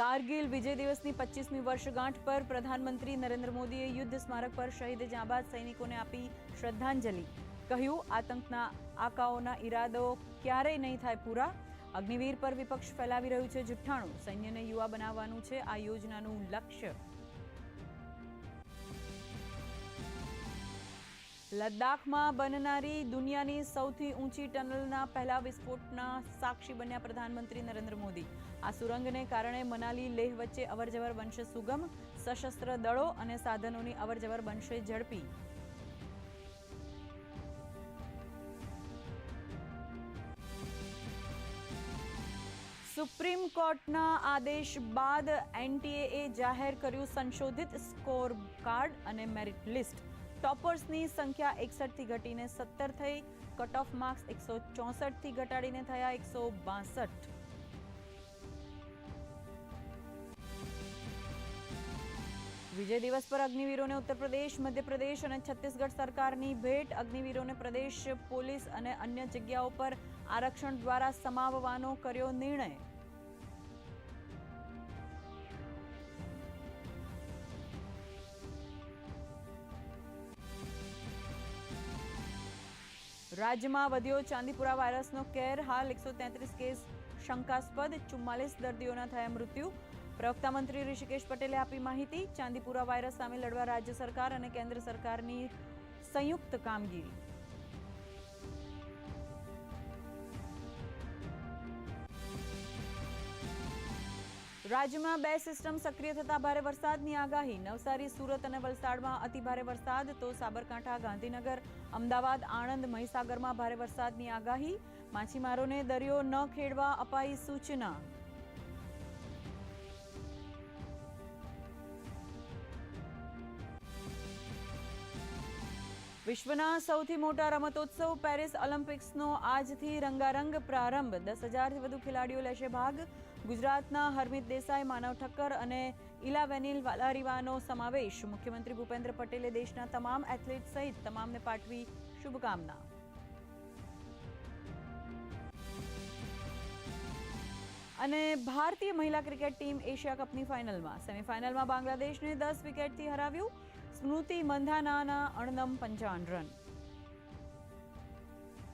કારગિલ વિજય દિવસની પચીસમી વર્ષગાંઠ પર પ્રધાનમંત્રી નરેન્દ્ર મોદીએ યુદ્ધ સ્મારક પર શહીદ જાંબાદ સૈનિકોને આપી શ્રદ્ધાંજલિ. કહ્યું, આતંકના આકાઓના ઈરાદો ક્યારેય નહીં થાય પૂરા. અગ્નિવીર પર વિપક્ષ ફેલાવી રહ્યું છે જુઠ્ઠાણું. સૈન્યને યુવા બનાવવાનું છે આ યોજનાનું લક્ષ્ય. લદ્દાખમાં બનનારી દુનિયાની સૌથી ઊંચી ટનલના પહેલા વિસ્ફોટના સાક્ષી બન્યા પ્રધાનમંત્રી નરેન્દ્ર મોદી. આ સુરંગને કારણે મનાલી લેહ વચ્ચે અવરજવર બનશે સુગમ, સશસ્ત્ર દળો અને સાધનોની અવરજવર બનશે ઝડપી. સુપ્રીમ કોર્ટના આદેશ બાદ એનટીએએ જાહેર કર્યું સંશોધિત સ્કોર કાર્ડ અને મેરિટ લિસ્ટ. ટોપર્સની સંખ્યા એકસઠથી ઘટીને સત્તર થઈ. કટ ઓફ માર્ક્સ એકસો ચોસઠથી ઘટાડીને થયા એકસો બાસઠ. વિજય દિવસ પર અગ્નિવીરોને ઉત્તર પ્રદેશ મધ્યપ્રદેશ અને છત્તીસગઢ સરકારની ભેટ. અગ્નિવીરોને પ્રદેશ પોલીસ અને અન્ય જગ્યાઓ પર આરક્ષણ દ્વારા સમાવવાનો કર્યો નિર્ણય. રાજ્યમાં વધ્યો ચાંદીપુરા વાયરસનો કેર. હાલ એકસો તેત્રીસ કેસ શંકાસ્પદ, ચુમ્માલીસ દર્દીઓના થયા મૃત્યુ. પ્રવક્તા મંત્રી ઋષિકેશ પટેલે આપી માહિતી. ચાંદીપુરા વાયરસ સામે લડવા રાજ્ય સરકાર અને કેન્દ્ર સરકારની સંયુક્ત કામગીરી. રાજ્યમાં બે સિસ્ટમ સક્રિય થતા ભારે વરસાદની આગાહી. નવસારી, સુરત અને વલસાડમાં અતિભારે વરસાદ, તો સાબરકાંઠા, ગાંધીનગર, અમદાવાદ, આણંદ, મહીસાગરમાં ભારે વરસાદની આગાહી. માછીમારોને દરિયો ન ખેડવા અપાઈ સૂચના. વિશ્વના સૌથી મોટા રમતોત્સવ પેરિસ ઓલિમ્પિક્સનો આજથી રંગારંગ પ્રારંભ. દસ હજારથી વધુ ખેલાડીઓ લેશે ભાગ. ગુજરાતના હરમિત દેસાઈ, માનવ ઠક્કર અને ઇલાવેનિલ વાલારીવાનો સમાવેશ. મુખ્યમંત્રી ભૂપેન્દ્ર પટેલે દેશના તમામ એથ્લેટ સહિત તમામને પાઠવી શુભકામના. અને ભારતીય મહિલા ક્રિકેટ ટીમ એશિયા કપની ફાઇનલમાં. સેમીફાઇનલમાં બાંગ્લાદેશને દસ વિકેટથી હરાવ્યું. સ્મૃતિ મંધાનાના અણનમ પંચાવન રન